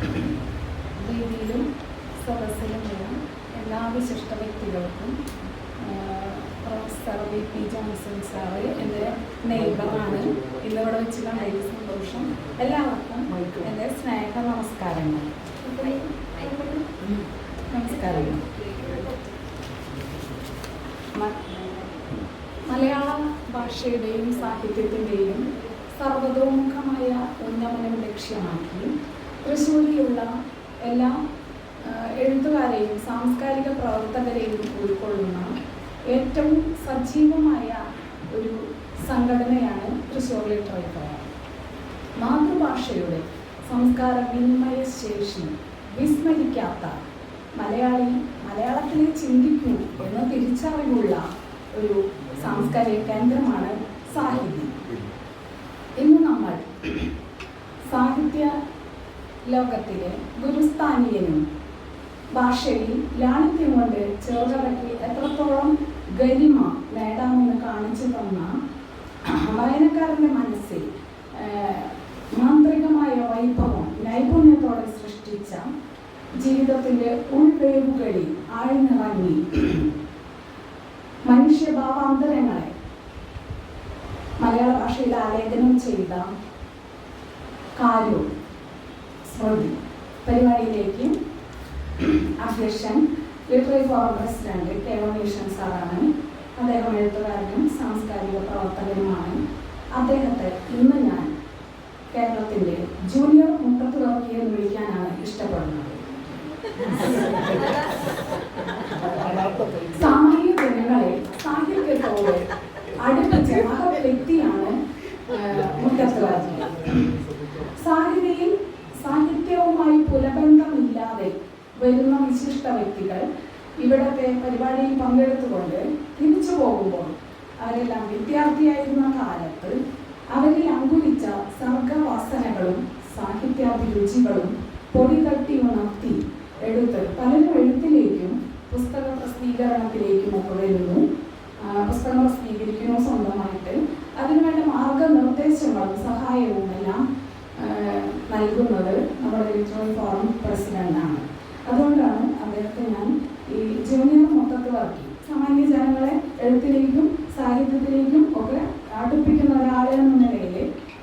വേദിയിലും സദസ്സിലുമുള്ള എല്ലാ വിശിഷ്ട വ്യക്തികൾക്കും professor V P Johnson sir എന്റെ നെയ്ബറാണ് ഇന്നിവിടെ വെച്ച് കണ്ടതിൽ സന്തോഷം. എല്ലാവർക്കും എന്റെ സ്നേഹ നമസ്കാരങ്ങൾ. നമസ്കാരങ്ങൾ. മലയാള ഭാഷയുടെയും സാഹിത്യത്തിന്റെയും സർവതോമുഖമായ ഉന്നമനം ലക്ഷ്യമാക്കി തൃശ്ശൂരിലുള്ള എല്ലാ എഴുത്തുകാരെയും സാംസ്കാരിക പ്രവർത്തകരെയും ഉൾക്കൊള്ളുന്ന ഏറ്റവും സജീവമായ ഒരു സംഘടനയാണ് തൃശ്ശൂർ ലിറ്റററി ഫോറം മാതൃഭാഷയുടെ സംസ്കാര വിനിമയ ശേഷി വിസ്മരിക്കാത്ത മലയാളി മലയാളത്തിലെ ചിന്തിക്കൂ എന്ന തിരിച്ചറിവുള്ള ഒരു സാംസ്കാരിക കേന്ദ്രമാണ് സാഹിത്യം ഇന്ന് നമ്മൾ സാഹിത്യ ലോകത്തിലെ ഗുരുസ്ഥാനീയനും ഭാഷയിൽ ലാളിത്യം കൊണ്ട് ചേർന്നടക്കി എത്രത്തോളം ഗരിമ നേടാമെന്ന് കാണിച്ചു തന്ന വായനക്കാരന്റെ മനസ്സിൽ മാന്ത്രികമായ വൈഭവം നൈപുണ്യത്തോടെ സൃഷ്ടിച്ച ജീവിതത്തിന്റെ ഉൾവേവുകളിൽ ആഴ്ന്നിറങ്ങി മനുഷ്യഭാവാന്തരങ്ങളെ മലയാള ഭാഷയിൽ ആലേഖനം ചെയ്ത കാരു സ്മൃതി പരിപാടിയിലേക്ക് അധ്യക്ഷൻ literary forum president K Vaneeshan സാറാണ്. അദ്ദേഹം എഴുത്തുകാരനും സാംസ്കാരിക പ്രവർത്തകനുമാണ്. അദ്ദേഹത്തെ ഇന്ന് ഞാൻ കേരളത്തിന്റെ ജൂനിയർ മുട്ടത്ത് നോക്കി എന്ന് വിളിക്കാനാണ് ഇഷ്ടപ്പെടുന്നത്. സാമൂഹിക ജനങ്ങളെ സാഹിത്യത്തോടെ അടുപ്പിച്ച മഹത് വ്യക്തിയാണ് മുട്ടത്ത് വരുന്ന വിശിഷ്ട വ്യക്തികൾ ഇവിടത്തെ പരിപാടിയിൽ പങ്കെടുത്തുകൊണ്ട് തിരിച്ചു പോകുമ്പോൾ അവരെല്ലാം വിദ്യാർത്ഥിയായിരുന്ന കാലത്ത് അവരിൽ അങ്കുരിച്ച സർഗവാസനകളും സാഹിത്യാഭിരുചികളും പൊടി തട്ടി ഉണർത്തി എടുത്ത് പലരും എഴുത്തിലേക്കും പുസ്തക പ്രസിദ്ധീകരണത്തിലേക്കും ഒക്കെ വരുന്നു. പുസ്തകം പ്രസിദ്ധീകരിക്കുന്നു സ്വന്തമായിട്ട്. അതിനുവേണ്ട മാർഗനിർദ്ദേശങ്ങളും സഹായവും എല്ലാം ആ, നൽകുന്നത് നമ്മുടെ ലിറ്റററി ഫോറം പ്രസിഡന്റാണ് അതുകൊണ്ടാണ് അദ്ദേഹത്തെ ഞാൻ ഈ ജൂനിയർ മൊത്തത്തിൽ വർക്കി സാമാന്യ ജനങ്ങളെ എഴുത്തിലേക്കും സാഹിത്യത്തിലേക്കും ഒക്കെ അടുപ്പിക്കുന്ന ഒരാൾ എന്ന നിലയിൽ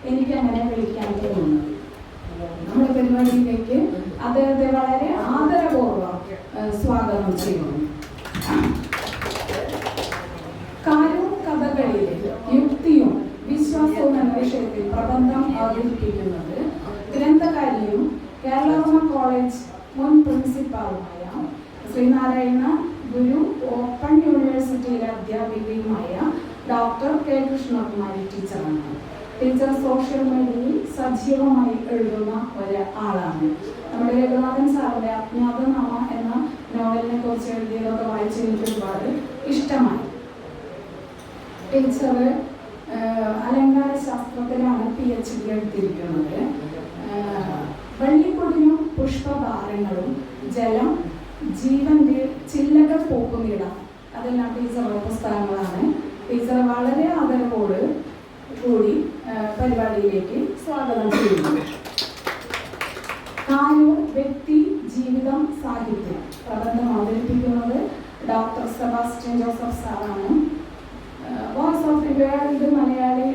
എനിക്ക് അങ്ങനെ വിളിക്കാൻ തോന്നുന്നത് നമ്മുടെ പരിപാടിയിലേക്ക് അദ്ദേഹത്തെ വളരെ ആദരപൂർവം സ്വാഗതം ചെയ്യുന്നു. കാരൂർ കഥകളിലെ യുക്തിയും വിശ്വാസവും എന്ന വിഷയത്തിൽ പ്രബന്ധം അവതരിപ്പിക്കുന്നത് ഗ്രന്ഥകാരിയും കേരളവർമ്മ കോളേജ് മുൻ പ്രിൻസിപ്പാളുമായ ശ്രീനാരായണ ഗുരു ഓപ്പൺ യൂണിവേഴ്സിറ്റിയിലെ അധ്യാപികയുമായ ഡോക്ടർ കെ കൃഷ്ണകുമാരി ടീച്ചറാണ്. ടീച്ചർ സോഷ്യൽ മീഡിയയിൽ സജീവമായി എഴുതുന്ന ഒരാളാണ്. നമ്മുടെ രഘുനാഥൻ സാറിന്റെ അജ്ഞാതനാമ എന്ന നോവലിനെ കുറിച്ച് എഴുതിയതൊക്കെ വായിച്ച് എനിക്ക് ഒരുപാട് ഇഷ്ടമായി. ടീച്ചർ അലങ്കാര ശാസ്ത്രത്തിലാണ് പി എച്ച് ഡി എടുത്തിരിക്കുന്നത് വള്ളിപ്പൊടിനും പുഷ്പഭാരങ്ങളും ജലം ജീവന്റെ ചില്ലകൾ പോക്കുന്നിടം അതെല്ലാം ടീച്ചറുടെ പുസ്തകങ്ങളാണ്. ടീച്ചർ വളരെ ആദരവോട് കൂടി പരിപാടിയിലേക്ക് സ്വാഗതം ചെയ്യുന്നു. കാനൂർ വ്യക്തി ജീവിതം സാഹിത്യം. പ്രബന്ധം അവതരിപ്പിക്കുന്നത് ഡോക്ടർ സെബാസ്റ്റ്യൻ ജോസഫ് സാറാണ്. Voice of the world Malayali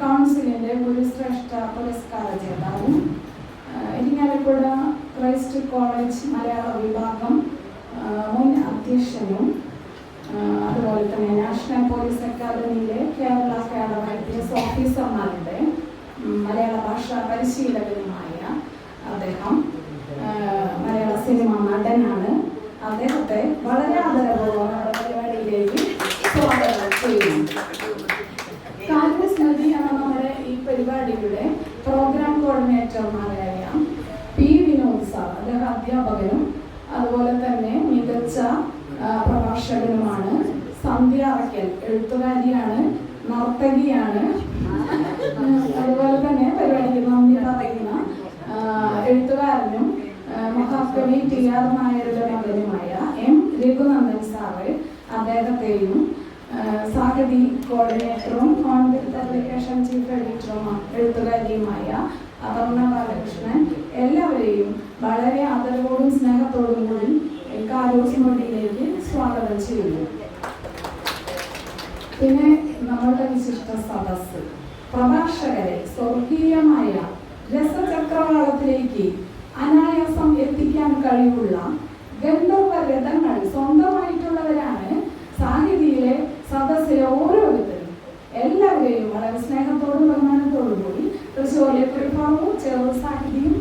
കൗൺസിലിന്റെ ഒരു ശ്രേഷ്ഠ പുരസ്കാര ജേതാവും. ഇരിങ്ങാലക്കുട ക്രൈസ്റ്റ് കോളേജ് മലയാള വിഭാഗം മുൻ അധ്യക്ഷനും അതുപോലെ തന്നെ national police അക്കാദമിയിലെ Kerala Kerala I P S ഓഫീസർമാരുടെ മലയാള ഭാഷാ പരിശീലകനുമായ അദ്ദേഹം ആഹ് മലയാള സിനിമ നടനാണ് അദ്ദേഹത്തെ വളരെ ആദരപൂർവം നമ്മുടെ പരിപാടിയിലേക്ക് സ്വാഗതം ചെയ്യുന്നു കാർഗസ് നദി എന്ന നമ്മുടെ ഈ പരിപാടിയുടെ പ്രോഗ്രാം കോർഡിനേറ്റർമാരായ പി വിനോദ് സാർ അദ്ദേഹം അധ്യാപകനും അതുപോലെ തന്നെ മികച്ച പ്രഭാഷകനുമാണ് സന്ധ്യ അറക്കൽ എഴുത്തുകാരിയാണ് നർത്തകിയാണ്. അതുപോലെ തന്നെ പരിപാടിക്ക് നന്ദി പറയുന്ന എഴുത്തുകാരനും മഹാകവി ടി ആർ നായരുടെ മകനുമായ എം രഘുനന്ദൻ സാറ് അദ്ദേഹത്തെയും സാഗതി കോർഡിനേറ്ററും കോൺഗ്രസ് പബ്ലിക്കേഷൻ ചീഫ് എഡിറ്ററും എഴുത്തുകാരിയുമായ അപർണ ബാലകൃഷ്ണൻ എല്ലാവരെയും വളരെ ആദരവോടും സ്നേഹത്തോടും കൂടി മൊഴിയിലേക്ക് സ്വാഗതം ചെയ്യുന്നു. പിന്നെ നമ്മളുടെ വിശിഷ്ട സദസ് പ്രഭാഷകരെ സ്വർഗീയമായ രസചക്രവാളത്തിലേക്ക് അനായാസം എത്തിക്കാൻ കഴിവുള്ള ഗന്ധർവ രഥങ്ങൾ സ്വന്തമായിട്ടുള്ളവരാണ്. സാഹിതിയിലെ സദസ്സിലെ ഓരോരുത്തരും എല്ലാവരെയും വളരെ സ്നേഹത്തോടും ബഹുമാനത്തോടും കൂടി തൃശ്ശൂരിലെ കുറിപ്പാവും ചെറു സാഹിതിയും